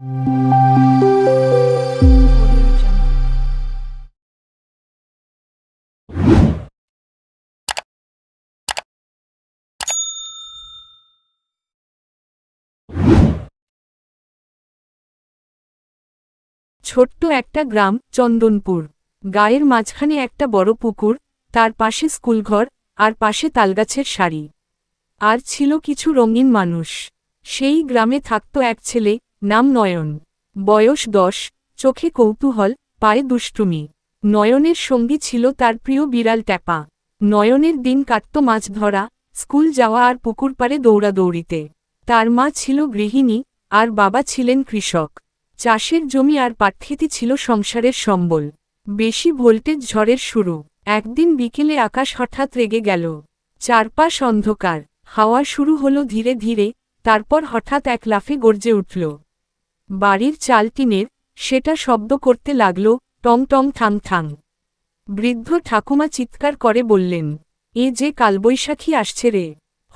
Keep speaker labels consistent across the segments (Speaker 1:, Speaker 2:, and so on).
Speaker 1: ছোট্ট একটা গ্রাম, চন্দনপুর। গায়ের মাঝখানে একটা বড় পুকুর, তার পাশে স্কুলঘর, আর পাশে তালগাছের সারি। আর ছিল কিছু রঙিন মানুষ। সেই গ্রামে থাকত এক ছেলে নাম নয়ন। বয়স দশ, চোখে কৌতূহল, পায়ে দুষ্টুমি। নয়নের সঙ্গী ছিল তার প্রিয় বিড়াল ট্যাপা। নয়নের দিন কাটত মাছ ধরা, স্কুল যাওয়া আর পুকুর পাড়ে দৌড়াদৌড়িতে। তার মা ছিল গৃহিণী, আর বাবা ছিলেন কৃষক। চাষের জমি আর পাটখেতি ছিল সংসারের সম্বল। বেশি ভোল্টেজ ঝড়ের শুরু। একদিন বিকেলে আকাশ হঠাৎ রেগে গেল। চারপাশ অন্ধকার। হাওয়া শুরু হলো ধীরে ধীরে, তারপর হঠাৎ এক লাফে গর্জে উঠল। বাড়ির চাল টিনের সেটা শব্দ করতে লাগল, টং টং থাং থাং। বৃদ্ধ ঠাকুমা চিৎকার করে বললেন, এ যে কালবৈশাখী আসছে রে।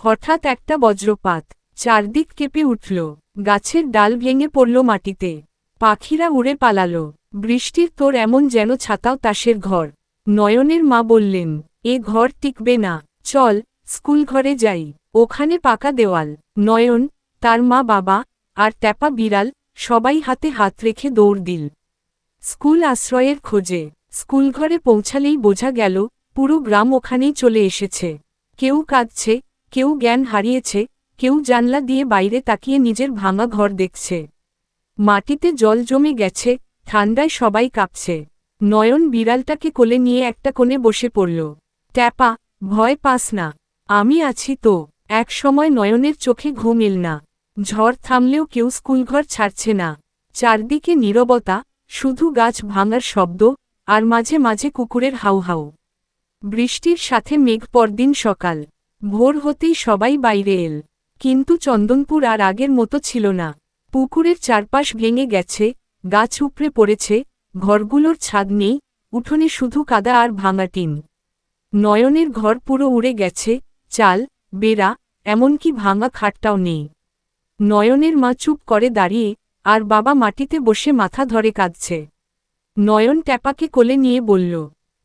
Speaker 1: হঠাৎ একটা বজ্রপাত, চারদিক কেঁপে উঠল, গাছের ডাল ভেঙে পড়ল মাটিতে। পাখিরা উড়ে পালাল, বৃষ্টির তোর এমন যেন ছাতাও তাসের ঘর। নয়নের মা বললেন, এ ঘর টিকবে না, চল, স্কুল ঘরে যাই, ওখানে পাকা দেওয়াল, নয়ন, তার মা বাবা, আর ট্যাপা বিড়াল সবাই হাতে হাত রেখে দৌড় দিল। স্কুল আশ্রয়ের খোঁজে, স্কুলঘরে পৌঁছালেই বোঝা গেল, পুরো গ্রাম ওখানেই চলে এসেছে। কেউ কাঁদছে, কেউ জ্ঞান হারিয়েছে, কেউ জানলা দিয়ে বাইরে তাকিয়ে নিজের ভাঙা ঘর দেখছে। মাটিতে জল জমে গেছে, ঠান্ডায় সবাই কাঁপছে। নয়ন বিড়ালটাকে কোলে নিয়ে একটা কোণে বসে পড়ল। ট্যাপা, ভয় পাস না, আমি আছি তো এক সময় নয়নের চোখে ঘুম এল না। ঝড় থামলেও কেউ স্কুলঘর ছাড়ছে না। চারদিকে নীরবতা, শুধু গাছ ভাঙার শব্দ, আর মাঝে মাঝে কুকুরের হাউ হাউ। বৃষ্টির সাথে মেঘ পরদিন সকাল। ভোর হতেই সবাই বাইরে এল। কিন্তু চন্দনপুর আর আগের মতো ছিল না। পুকুরের চারপাশ ভেঙে গেছে, গাছ উপড়ে পড়েছে, ঘরগুলোর ছাদ নেই, উঠোনে শুধু কাদা আর ভাঙা টিন। নয়নের ঘর পুরো উড়ে গেছে, চাল, বেড়া, এমনকি ভাঙা খাটটাও নেই। নয়নের মা চুপ করে দাঁড়িয়ে আর বাবা মাটিতে বসে মাথা ধরে কাঁদছে। নয়ন ট্যাপাকে কোলে নিয়ে বলল,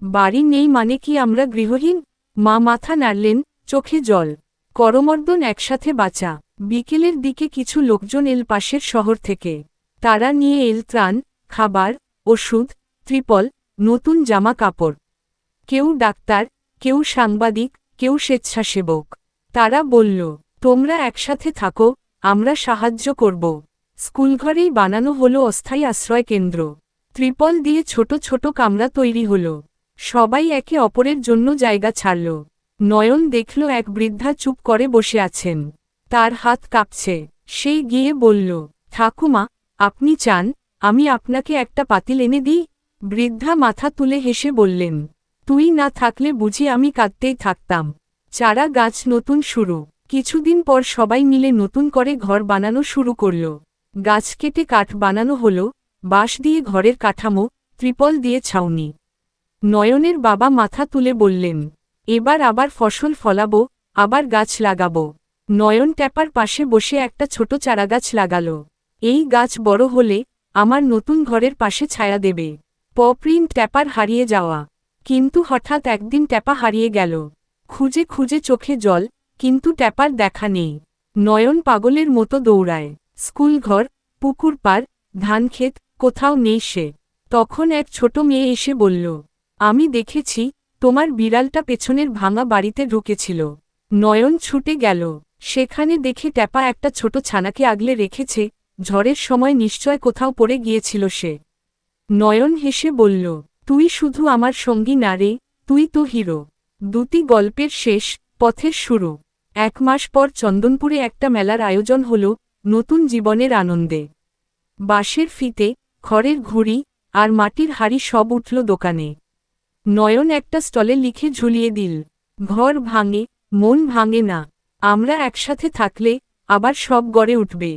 Speaker 1: বাড়ি নেই মানে কি আমরা গৃহহীন? মা মাথা নাড়লেন, চোখে জল, করমর্দন একসাথে বাঁচা। বিকেলের দিকে কিছু লোকজন এল পাশের শহর থেকে। তারা নিয়ে এল ত্রাণ, খাবার, ওষুধ, ত্রিপল, নতুন জামা কাপড় কেউ ডাক্তার, কেউ সাংবাদিক, কেউ স্বেচ্ছাসেবক। তারা বলল, তোমরা একসাথে থাকো আমরা সাহায্য করব। স্কুলঘরেই বানানো হলো অস্থায়ী আশ্রয় কেন্দ্র ত্রিপল দিয়ে ছোট ছোট কামরা তৈরি হল। সবাই একে অপরের জন্য জায়গা ছাড়ল। নয়ন দেখল এক বৃদ্ধা চুপ করে বসে আছেন। তার হাত কাঁপছে। সেই গিয়ে বলল, ঠাকুমা, আপনি চান, আমি আপনাকে একটা পাতিল এনে দিই? বৃদ্ধা মাথা তুলে হেসে বললেন, তুই না থাকলে বুঝি আমি কাঁদতেই থাকতাম। চারা গাছ নতুন শুরু। কিছুদিন পর সবাই মিলে নতুন করে ঘর বানানো শুরু করল। গাছ কেটে কাঠ বানানো হল, বাঁশ দিয়ে ঘরের কাঠামো, ত্রিপল দিয়ে ছাউনি। নয়নের বাবা মাথা তুলে বললেন, এবার আবার ফসল ফলাবো, আবার গাছ লাগাবো। নয়ন ট্যাপার পাশে বসে একটা ছোট চারাগাছ লাগালো। এই গাছ বড় হলে আমার নতুন ঘরের পাশে ছায়া দেবে। পপ্রিন্ট ট্যাপার হারিয়ে যাওয়া। কিন্তু হঠাৎ একদিন ট্যাপা হারিয়ে গেল। খুঁজে খুঁজে চোখে জল কিন্তু ট্যাপার দেখা নেই। নয়ন পাগলের মতো দৌড়ায়। স্কুলঘর পুকুর পার ধানক্ষেত কোথাও নেই সে। তখন এক ছোট মেয়ে এসে বলল, আমি দেখেছি, তোমার বিড়ালটা পেছনের ভাঙা বাড়িতে ঢুকেছিল। নয়ন ছুটে গেল। সেখানে দেখে ট্যাপা একটা ছোট ছানাকে আগলে রেখেছে। ঝড়ের সময় নিশ্চয় কোথাও পড়ে গিয়েছিল সে। নয়ন হেসে বলল, তুই শুধু আমার সঙ্গী না রে, তুই তো হিরো। দুটি গল্পের শেষ, পথের শুরু। এক মাস পর চন্দনপুরে একটা মেলার আয়োজন হল নতুন জীবনের আনন্দে। বাঁশের ফিতে, খড়ের ঘুড়ি আর মাটির হাড়ি সব উঠল দোকানে। নয়ন একটা স্টলে লিখে ঝুলিয়ে দিল, ঘর ভাঙে, মন ভাঙে না, আমরা একসাথে থাকলে আবার সব গড়ে উঠবে।